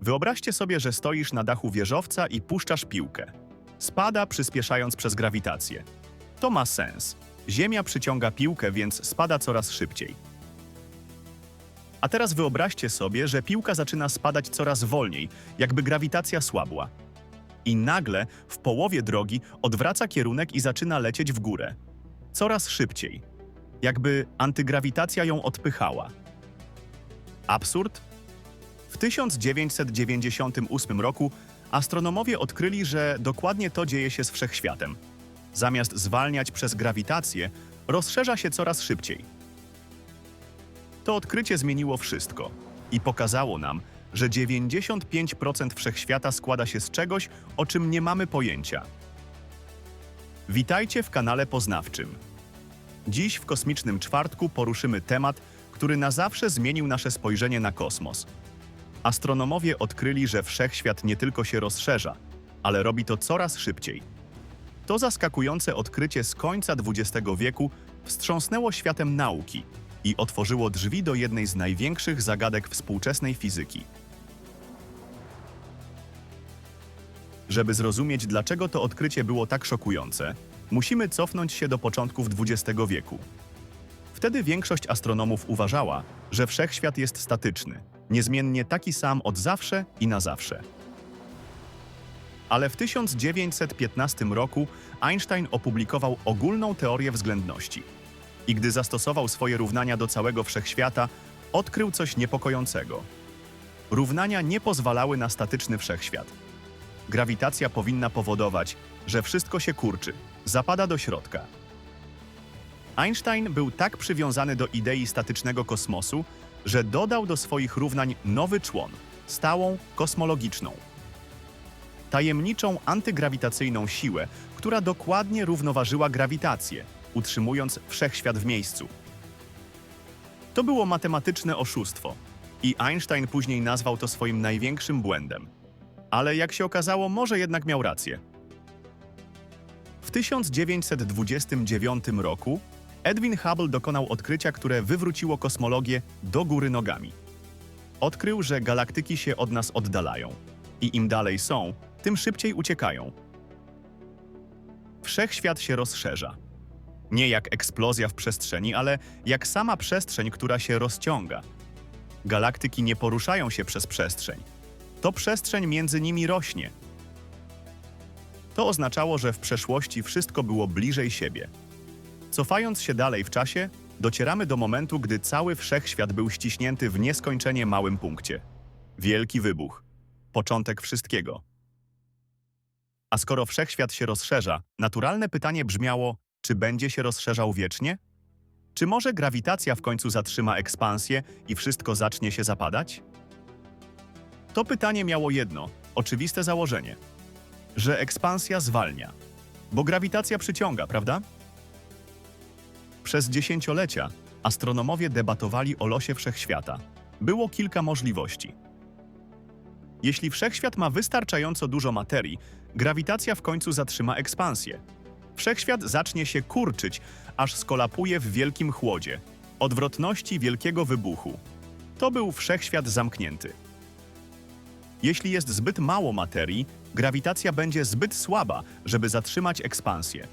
Wyobraźcie sobie, że stoisz na dachu wieżowca i puszczasz piłkę. Spada, przyspieszając przez grawitację. To ma sens. Ziemia przyciąga piłkę, więc spada coraz szybciej. A teraz wyobraźcie sobie, że piłka zaczyna spadać coraz wolniej, jakby grawitacja słabła. I nagle, w połowie drogi, odwraca kierunek i zaczyna lecieć w górę. Coraz szybciej. Jakby antygrawitacja ją odpychała. Absurd? W 1998 roku astronomowie odkryli, że dokładnie to dzieje się z wszechświatem. Zamiast zwalniać przez grawitację, rozszerza się coraz szybciej. To odkrycie zmieniło wszystko i pokazało nam, że 95% wszechświata składa się z czegoś, o czym nie mamy pojęcia. Witajcie w kanale poznawczym. Dziś w Kosmicznym Czwartku poruszymy temat, który na zawsze zmienił nasze spojrzenie na kosmos. Astronomowie odkryli, że wszechświat nie tylko się rozszerza, ale robi to coraz szybciej. To zaskakujące odkrycie z końca XX wieku wstrząsnęło światem nauki i otworzyło drzwi do jednej z największych zagadek współczesnej fizyki. Żeby zrozumieć, dlaczego to odkrycie było tak szokujące, musimy cofnąć się do początków XX wieku. Wtedy większość astronomów uważała, że wszechświat jest statyczny, niezmiennie taki sam od zawsze i na zawsze. Ale w 1915 roku Einstein opublikował ogólną teorię względności. I gdy zastosował swoje równania do całego wszechświata, odkrył coś niepokojącego. Równania nie pozwalały na statyczny wszechświat. Grawitacja powinna powodować, że wszystko się kurczy, zapada do środka. Einstein był tak przywiązany do idei statycznego kosmosu, że dodał do swoich równań nowy człon stałą kosmologiczną. Tajemniczą antygrawitacyjną siłę, która dokładnie równoważyła grawitację, utrzymując wszechświat w miejscu. To było matematyczne oszustwo i Einstein później nazwał to swoim największym błędem. Ale jak się okazało, może jednak miał rację. W 1929 roku Edwin Hubble dokonał odkrycia, które wywróciło kosmologię do góry nogami. Odkrył, że galaktyki się od nas oddalają i im dalej są, tym szybciej uciekają. Wszechświat się rozszerza. Nie jak eksplozja w przestrzeni, ale jak sama przestrzeń, która się rozciąga. Galaktyki nie poruszają się przez przestrzeń. To przestrzeń między nimi rośnie. To oznaczało, że w przeszłości wszystko było bliżej siebie. Cofając się dalej w czasie, docieramy do momentu, gdy cały wszechświat był ściśnięty w nieskończenie małym punkcie. Wielki wybuch. Początek wszystkiego. A skoro wszechświat się rozszerza, naturalne pytanie brzmiało, czy będzie się rozszerzał wiecznie? Czy może grawitacja w końcu zatrzyma ekspansję i wszystko zacznie się zapadać? To pytanie miało jedno, oczywiste założenie, że ekspansja zwalnia, bo grawitacja przyciąga, prawda? Przez dziesięciolecia astronomowie debatowali o losie wszechświata. Było kilka możliwości. Jeśli wszechświat ma wystarczająco dużo materii, grawitacja w końcu zatrzyma ekspansję. Wszechświat zacznie się kurczyć, aż skolapuje w wielkim chłodzie, odwrotności wielkiego wybuchu. To był wszechświat zamknięty. Jeśli jest zbyt mało materii, grawitacja będzie zbyt słaba, żeby zatrzymać ekspansję.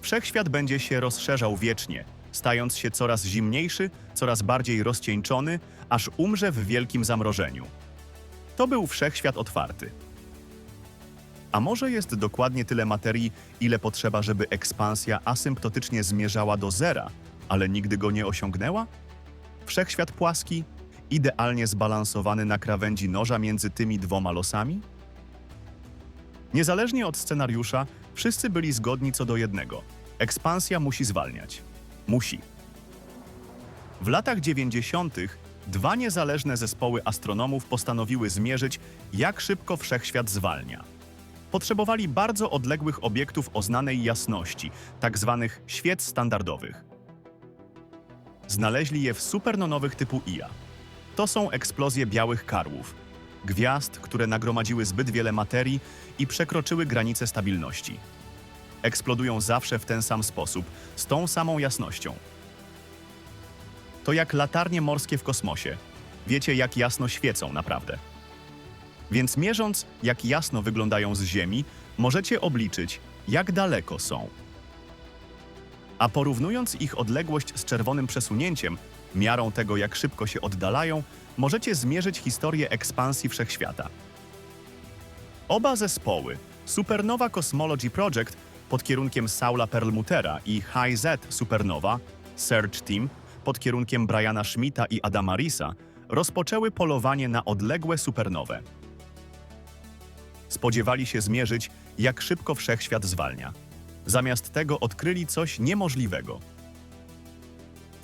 Wszechświat będzie się rozszerzał wiecznie, stając się coraz zimniejszy, coraz bardziej rozcieńczony, aż umrze w wielkim zamrożeniu. To był wszechświat otwarty. A może jest dokładnie tyle materii, ile potrzeba, żeby ekspansja asymptotycznie zmierzała do zera, ale nigdy go nie osiągnęła? Wszechświat płaski, idealnie zbalansowany na krawędzi noża między tymi dwoma losami? Niezależnie od scenariusza, wszyscy byli zgodni co do jednego. Ekspansja musi zwalniać. Musi. W latach 90. dwa niezależne zespoły astronomów postanowiły zmierzyć, jak szybko wszechświat zwalnia. Potrzebowali bardzo odległych obiektów o znanej jasności, tak zwanych świec standardowych. Znaleźli je w supernonowych typu Ia. To są eksplozje białych karłów, gwiazd, które nagromadziły zbyt wiele materii i przekroczyły granice stabilności. Eksplodują zawsze w ten sam sposób, z tą samą jasnością. To jak latarnie morskie w kosmosie. Wiecie, jak jasno świecą naprawdę. Więc mierząc, jak jasno wyglądają z Ziemi, możecie obliczyć, jak daleko są. A porównując ich odległość z czerwonym przesunięciem, miarą tego, jak szybko się oddalają, możecie zmierzyć historię ekspansji wszechświata. Oba zespoły, Supernova Cosmology Project pod kierunkiem Saula Perlmuttera i High Z Supernova, Search Team pod kierunkiem Briana Schmidta i Adama Risa, rozpoczęły polowanie na odległe supernowe. Spodziewali się zmierzyć, jak szybko wszechświat zwalnia. Zamiast tego odkryli coś niemożliwego.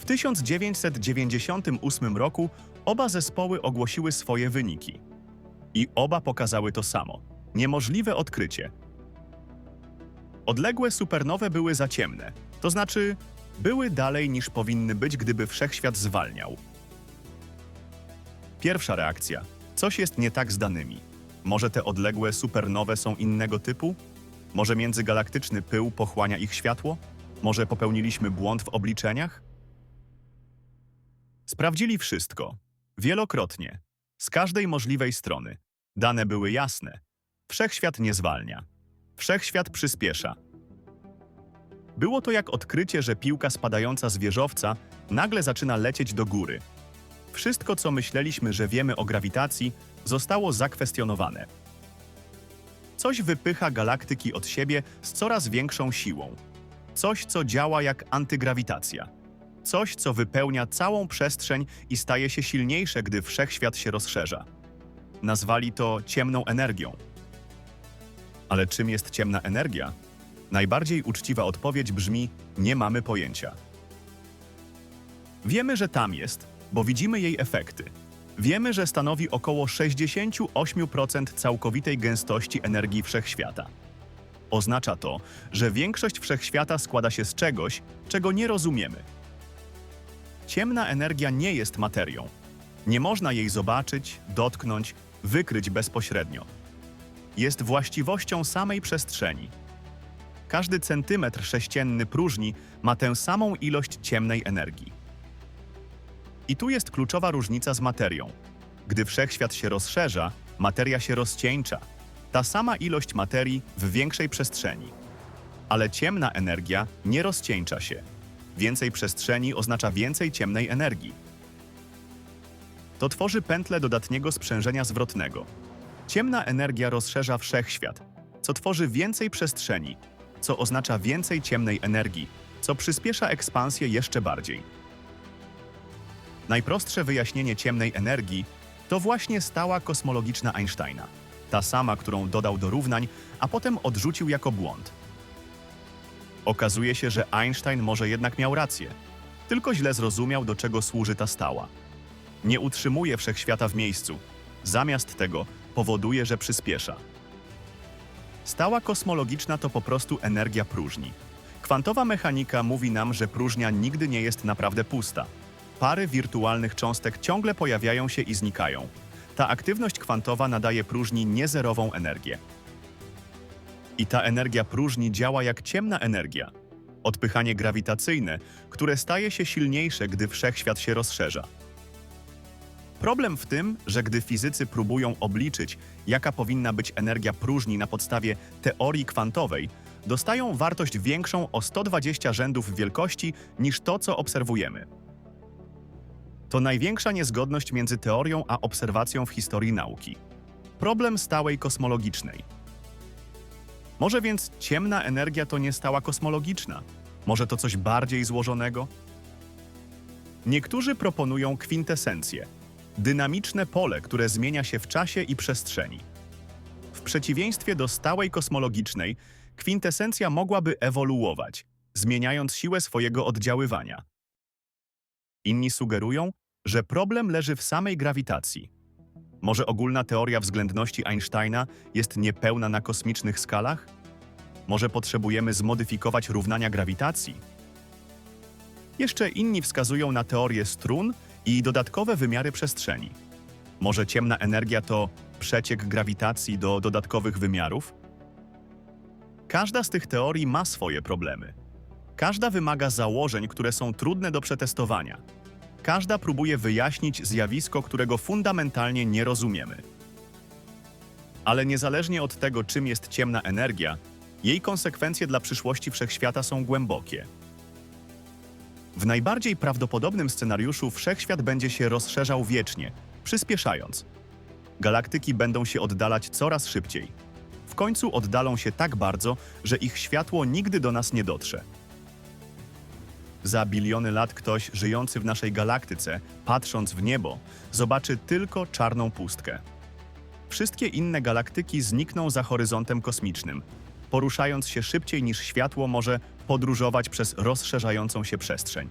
W 1998 roku oba zespoły ogłosiły swoje wyniki. I oba pokazały to samo. Niemożliwe odkrycie. Odległe supernowe były za ciemne, to znaczy były dalej niż powinny być, gdyby wszechświat zwalniał. Pierwsza reakcja. Coś jest nie tak z danymi. Może te odległe supernowe są innego typu? Może międzygalaktyczny pył pochłania ich światło? Może popełniliśmy błąd w obliczeniach? Sprawdzili wszystko. Wielokrotnie. Z każdej możliwej strony. Dane były jasne. Wszechświat nie zwalnia. Wszechświat przyspiesza. Było to jak odkrycie, że piłka spadająca z wieżowca nagle zaczyna lecieć do góry. Wszystko, co myśleliśmy, że wiemy o grawitacji, zostało zakwestionowane. Coś wypycha galaktyki od siebie z coraz większą siłą. Coś, co działa jak antygrawitacja. Coś, co wypełnia całą przestrzeń i staje się silniejsze, gdy wszechświat się rozszerza. Nazwali to ciemną energią. Ale czym jest ciemna energia? Najbardziej uczciwa odpowiedź brzmi: nie mamy pojęcia. Wiemy, że tam jest, bo widzimy jej efekty. Wiemy, że stanowi około 68% całkowitej gęstości energii wszechświata. Oznacza to, że większość wszechświata składa się z czegoś, czego nie rozumiemy. Ciemna energia nie jest materią. Nie można jej zobaczyć, dotknąć, wykryć bezpośrednio. Jest właściwością samej przestrzeni. Każdy centymetr sześcienny próżni ma tę samą ilość ciemnej energii. I tu jest kluczowa różnica z materią. Gdy wszechświat się rozszerza, materia się rozcieńcza. Ta sama ilość materii w większej przestrzeni. Ale ciemna energia nie rozcieńcza się. Więcej przestrzeni oznacza więcej ciemnej energii. To tworzy pętlę dodatniego sprzężenia zwrotnego. Ciemna energia rozszerza wszechświat, co tworzy więcej przestrzeni, co oznacza więcej ciemnej energii, co przyspiesza ekspansję jeszcze bardziej. Najprostsze wyjaśnienie ciemnej energii to właśnie stała kosmologiczna Einsteina, ta sama, którą dodał do równań, a potem odrzucił jako błąd. Okazuje się, że Einstein może jednak miał rację, tylko źle zrozumiał, do czego służy ta stała. Nie utrzymuje wszechświata w miejscu, zamiast tego powoduje, że przyspiesza. Stała kosmologiczna to po prostu energia próżni. Kwantowa mechanika mówi nam, że próżnia nigdy nie jest naprawdę pusta. Pary wirtualnych cząstek ciągle pojawiają się i znikają. Ta aktywność kwantowa nadaje próżni niezerową energię. I ta energia próżni działa jak ciemna energia. Odpychanie grawitacyjne, które staje się silniejsze, gdy wszechświat się rozszerza. Problem w tym, że gdy fizycy próbują obliczyć, jaka powinna być energia próżni na podstawie teorii kwantowej, dostają wartość większą o 120 rzędów wielkości niż to, co obserwujemy. To największa niezgodność między teorią a obserwacją w historii nauki. Problem stałej kosmologicznej. Może więc ciemna energia to nie stała kosmologiczna? Może to coś bardziej złożonego? Niektórzy proponują kwintesencję dynamiczne pole, które zmienia się w czasie i przestrzeni. W przeciwieństwie do stałej kosmologicznej, kwintesencja mogłaby ewoluować, zmieniając siłę swojego oddziaływania. Inni sugerują, że problem leży w samej grawitacji. Może ogólna teoria względności Einsteina jest niepełna na kosmicznych skalach? Może potrzebujemy zmodyfikować równania grawitacji? Jeszcze inni wskazują na teorię strun i dodatkowe wymiary przestrzeni. Może ciemna energia to przeciek grawitacji do dodatkowych wymiarów? Każda z tych teorii ma swoje problemy. Każda wymaga założeń, które są trudne do przetestowania. Każda próbuje wyjaśnić zjawisko, którego fundamentalnie nie rozumiemy. Ale niezależnie od tego, czym jest ciemna energia, jej konsekwencje dla przyszłości wszechświata są głębokie. W najbardziej prawdopodobnym scenariuszu wszechświat będzie się rozszerzał wiecznie, przyspieszając. Galaktyki będą się oddalać coraz szybciej. W końcu oddalą się tak bardzo, że ich światło nigdy do nas nie dotrze. Za biliony lat ktoś żyjący w naszej galaktyce, patrząc w niebo, zobaczy tylko czarną pustkę. Wszystkie inne galaktyki znikną za horyzontem kosmicznym, poruszając się szybciej niż światło może podróżować przez rozszerzającą się przestrzeń.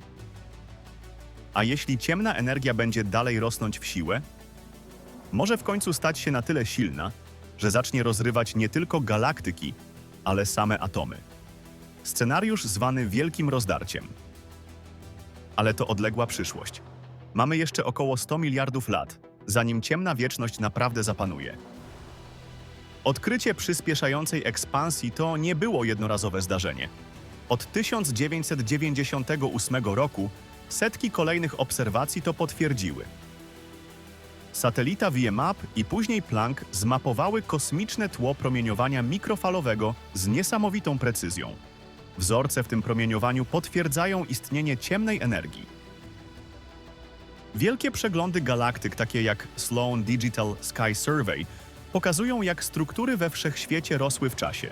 A jeśli ciemna energia będzie dalej rosnąć w siłę, może w końcu stać się na tyle silna, że zacznie rozrywać nie tylko galaktyki, ale same atomy. Scenariusz zwany Wielkim Rozdarciem. Ale to odległa przyszłość. Mamy jeszcze około 100 miliardów lat, zanim ciemna wieczność naprawdę zapanuje. Odkrycie przyspieszającej ekspansji to nie było jednorazowe zdarzenie. Od 1998 roku setki kolejnych obserwacji to potwierdziły. Satelita VMAP i później Planck zmapowały kosmiczne tło promieniowania mikrofalowego z niesamowitą precyzją. Wzorce w tym promieniowaniu potwierdzają istnienie ciemnej energii. Wielkie przeglądy galaktyk, takie jak Sloan Digital Sky Survey, pokazują, jak struktury we wszechświecie rosły w czasie.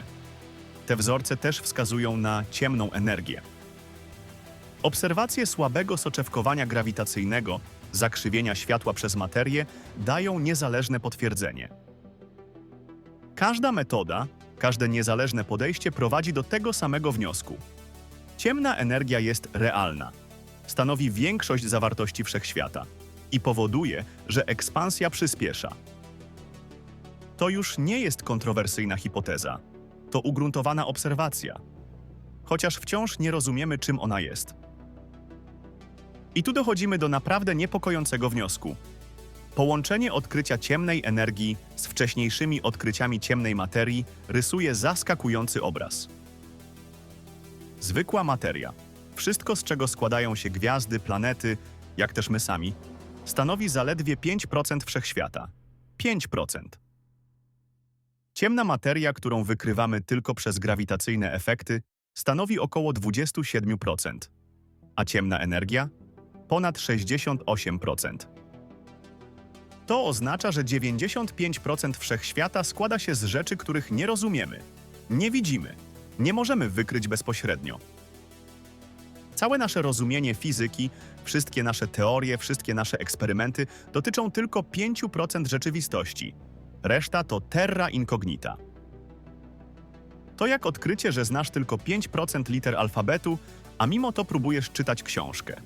Te wzorce też wskazują na ciemną energię. Obserwacje słabego soczewkowania grawitacyjnego, zakrzywienia światła przez materię, dają niezależne potwierdzenie. Każda metoda, każde niezależne podejście prowadzi do tego samego wniosku. Ciemna energia jest realna. Stanowi większość zawartości wszechświata i powoduje, że ekspansja przyspiesza. To już nie jest kontrowersyjna hipoteza. To ugruntowana obserwacja. Chociaż wciąż nie rozumiemy, czym ona jest. I tu dochodzimy do naprawdę niepokojącego wniosku. Połączenie odkrycia ciemnej energii z wcześniejszymi odkryciami ciemnej materii rysuje zaskakujący obraz. Zwykła materia, wszystko z czego składają się gwiazdy, planety, jak też my sami, stanowi zaledwie 5% wszechświata. 5%. Ciemna materia, którą wykrywamy tylko przez grawitacyjne efekty, stanowi około 27%, a ciemna energia ponad 68%. To oznacza, że 95% wszechświata składa się z rzeczy, których nie rozumiemy, nie widzimy, nie możemy wykryć bezpośrednio. Całe nasze rozumienie fizyki, wszystkie nasze teorie, wszystkie nasze eksperymenty dotyczą tylko 5% rzeczywistości. Reszta to terra incognita. To jak odkrycie, że znasz tylko 5% liter alfabetu, a mimo to próbujesz czytać książkę.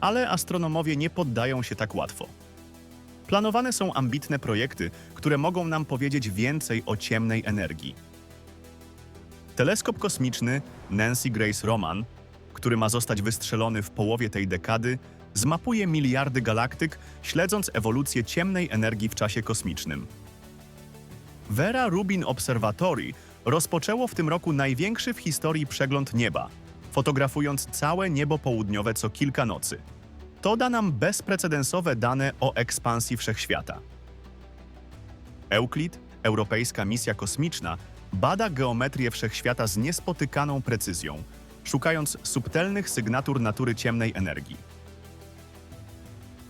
Ale astronomowie nie poddają się tak łatwo. Planowane są ambitne projekty, które mogą nam powiedzieć więcej o ciemnej energii. Teleskop kosmiczny Nancy Grace Roman, który ma zostać wystrzelony w połowie tej dekady, zmapuje miliardy galaktyk, śledząc ewolucję ciemnej energii w czasie kosmicznym. Vera Rubin Observatory rozpoczęło w tym roku największy w historii przegląd nieba, fotografując całe niebo południowe co kilka nocy. To da nam bezprecedensowe dane o ekspansji wszechświata. Euclid, europejska misja kosmiczna, bada geometrię wszechświata z niespotykaną precyzją, szukając subtelnych sygnatur natury ciemnej energii.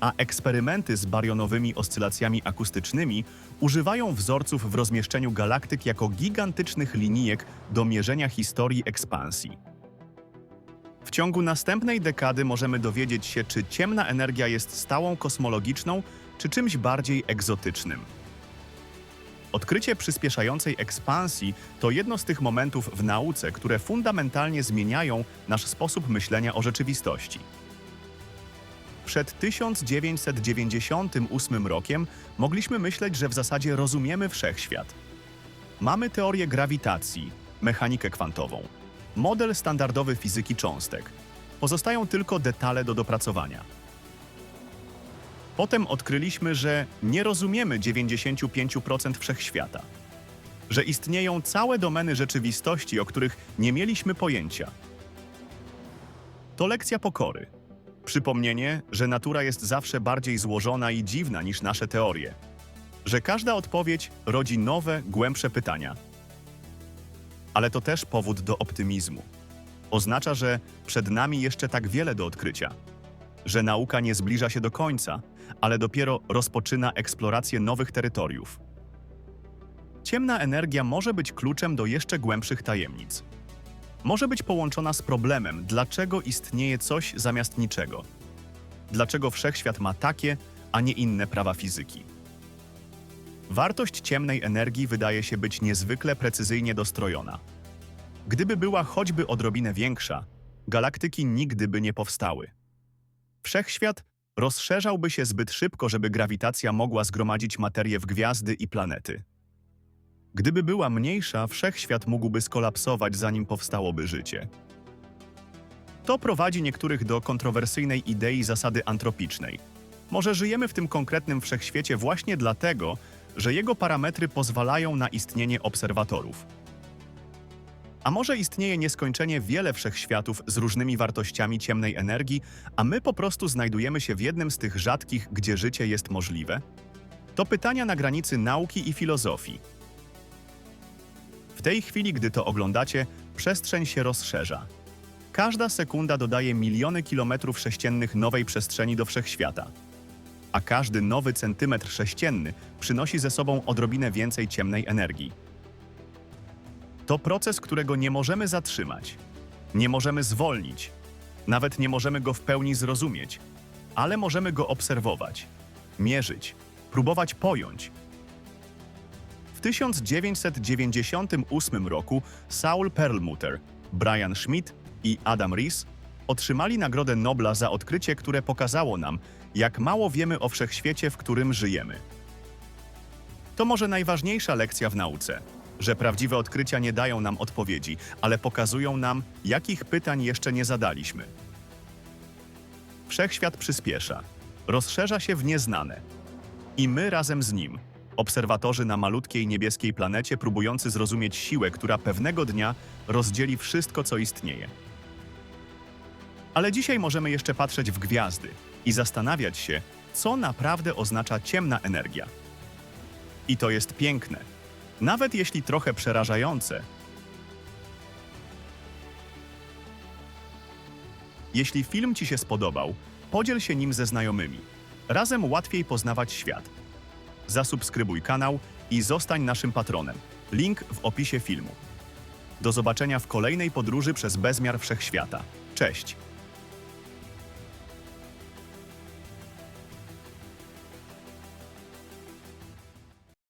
A eksperymenty z barionowymi oscylacjami akustycznymi używają wzorców w rozmieszczeniu galaktyk jako gigantycznych linijek do mierzenia historii ekspansji. W ciągu następnej dekady możemy dowiedzieć się, czy ciemna energia jest stałą kosmologiczną, czy czymś bardziej egzotycznym. Odkrycie przyspieszającej ekspansji to jedno z tych momentów w nauce, które fundamentalnie zmieniają nasz sposób myślenia o rzeczywistości. Przed 1998 rokiem mogliśmy myśleć, że w zasadzie rozumiemy wszechświat. Mamy teorię grawitacji, mechanikę kwantową, model standardowy fizyki cząstek. Pozostają tylko detale do dopracowania. Potem odkryliśmy, że nie rozumiemy 95% wszechświata, że istnieją całe domeny rzeczywistości, o których nie mieliśmy pojęcia. To lekcja pokory. Przypomnienie, że natura jest zawsze bardziej złożona i dziwna niż nasze teorie. że każda odpowiedź rodzi nowe, głębsze pytania. Ale to też powód do optymizmu. Oznacza, że przed nami jeszcze tak wiele do odkrycia, że nauka nie zbliża się do końca, ale dopiero rozpoczyna eksplorację nowych terytoriów. Ciemna energia może być kluczem do jeszcze głębszych tajemnic. Może być połączona z problemem, dlaczego istnieje coś zamiast niczego. Dlaczego wszechświat ma takie, a nie inne prawa fizyki. Wartość ciemnej energii wydaje się być niezwykle precyzyjnie dostrojona. Gdyby była choćby odrobinę większa, galaktyki nigdy by nie powstały. Wszechświat rozszerzałby się zbyt szybko, żeby grawitacja mogła zgromadzić materię w gwiazdy i planety. Gdyby była mniejsza, wszechświat mógłby skolapsować, zanim powstałoby życie. To prowadzi niektórych do kontrowersyjnej idei zasady antropicznej. Może żyjemy w tym konkretnym wszechświecie właśnie dlatego, że jego parametry pozwalają na istnienie obserwatorów. A może istnieje nieskończenie wiele wszechświatów z różnymi wartościami ciemnej energii, a my po prostu znajdujemy się w jednym z tych rzadkich, gdzie życie jest możliwe? To pytania na granicy nauki i filozofii. W tej chwili, gdy to oglądacie, przestrzeń się rozszerza. Każda sekunda dodaje miliony kilometrów sześciennych nowej przestrzeni do wszechświata. A każdy nowy centymetr sześcienny przynosi ze sobą odrobinę więcej ciemnej energii. To proces, którego nie możemy zatrzymać. Nie możemy zwolnić. Nawet nie możemy go w pełni zrozumieć, ale możemy go obserwować, mierzyć, próbować pojąć. W 1998 roku Saul Perlmutter, Brian Schmidt i Adam Rees otrzymali Nagrodę Nobla za odkrycie, które pokazało nam, jak mało wiemy o wszechświecie, w którym żyjemy. To może najważniejsza lekcja w nauce, że prawdziwe odkrycia nie dają nam odpowiedzi, ale pokazują nam, jakich pytań jeszcze nie zadaliśmy. Wszechświat przyspiesza, rozszerza się w nieznane. I my razem z nim, obserwatorzy na malutkiej niebieskiej planecie próbujący zrozumieć siłę, która pewnego dnia rozdzieli wszystko, co istnieje. Ale dzisiaj możemy jeszcze patrzeć w gwiazdy i zastanawiać się, co naprawdę oznacza ciemna energia. I to jest piękne, nawet jeśli trochę przerażające. Jeśli film Ci się spodobał, podziel się nim ze znajomymi. Razem łatwiej poznawać świat. Zasubskrybuj kanał i zostań naszym patronem. Link w opisie filmu. Do zobaczenia w kolejnej podróży przez bezmiar wszechświata. Cześć!